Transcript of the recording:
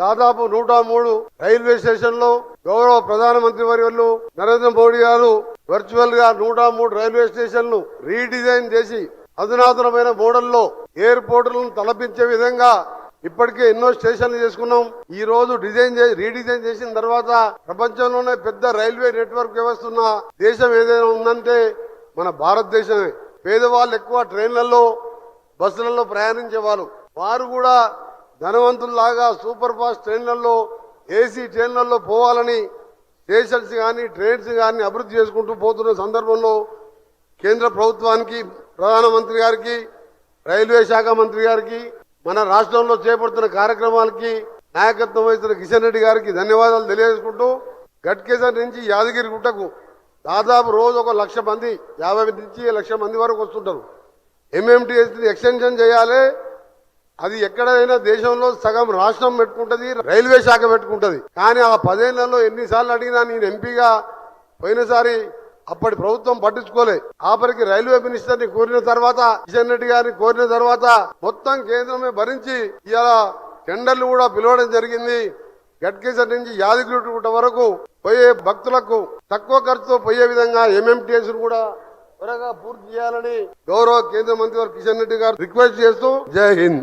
దాదాపు నూట మూడు రైల్వే స్టేషన్లు గౌరవ ప్రధానమంత్రి వర్యులు నరేంద్ర మోడీ గారు వర్చువల్గా నూట మూడు రైల్వే స్టేషన్లు రీడిజైన్ చేసి అధునాతనమైన మోడల్లో ఎయిర్పోర్టులను తలపించే విధంగా ఇప్పటికే ఎన్నో స్టేషన్లు చేసుకున్నాం. ఈ రోజు డిజైన్ చే- రీడిజైన్ చేసిన తర్వాత ప్రపంచంలోనే పెద్ద రైల్వే నెట్వర్క్ వ్యవస్థ ఉన్న దేశం ఏదైనా ఉందంటే మన భారతదేశమే. పేదవాళ్ళు ఎక్కువ ట్రైన్లలో బస్సులలో ప్రయాణించే వాళ్ళు. వారు కూడా ధనవంతుల్లాగా సూపర్ ఫాస్ట్ ట్రైన్లలో ఏసీ ట్రైన్లలో పోవాలని స్టేషన్స్ కానీ ట్రైన్స్ కానీ అభివృద్ధి చేసుకుంటూ పోతున్న సందర్భంలో కేంద్ర ప్రభుత్వానికి ప్రధానమంత్రి గారికి రైల్వే శాఖ మంత్రి గారికి మన రాష్ట్రంలో చేపడుతున్న కార్యక్రమాలకి నాయకత్వం వహిస్తున్న కిషన్ రెడ్డి గారికి ధన్యవాదాలు తెలియజేసుకుంటూ గట్కేసర్ నుంచి యాదగిరి గుట్టకు దాదాపు రోజు ఒక లక్ష మంది యాభై నుంచి లక్ష మంది వరకు వస్తుంటారు. ఎంఎంటీఎస్ని ఎక్స్టెన్షన్ చేయాలి. అది ఎక్కడైనా దేశంలో సగం రాష్ట్రం పెట్టుకుంటది రైల్వే శాఖ పెట్టుకుంటది. కానీ ఆ పదేళ్ళలో ఎన్నిసార్లు అడిగినా నేను ఎంపీగా పోయినసారి అప్పటి ప్రభుత్వం పట్టించుకోలే. ఆఖరికి రైల్వే మినిస్టర్ని కోరిన తర్వాత కిషన్ రెడ్డి గారిని కోరిన తర్వాత మొత్తం కేంద్రమే భరించి ఇలా టెండర్లు కూడా పిలవడం జరిగింది. గట్కేసర్ నుంచి యాదగిరిగుట్ట వరకు పోయే భక్తులకు తక్కువ ఖర్చుతో పోయే విధంగా ఎంఎంటీఎస్ కూడా త్వరగా పూర్తి చేయాలని గౌరవ కేంద్ర మంత్రి కిషన్ రెడ్డి గారు రిక్వెస్ట్ చేస్తూ జై హింద్.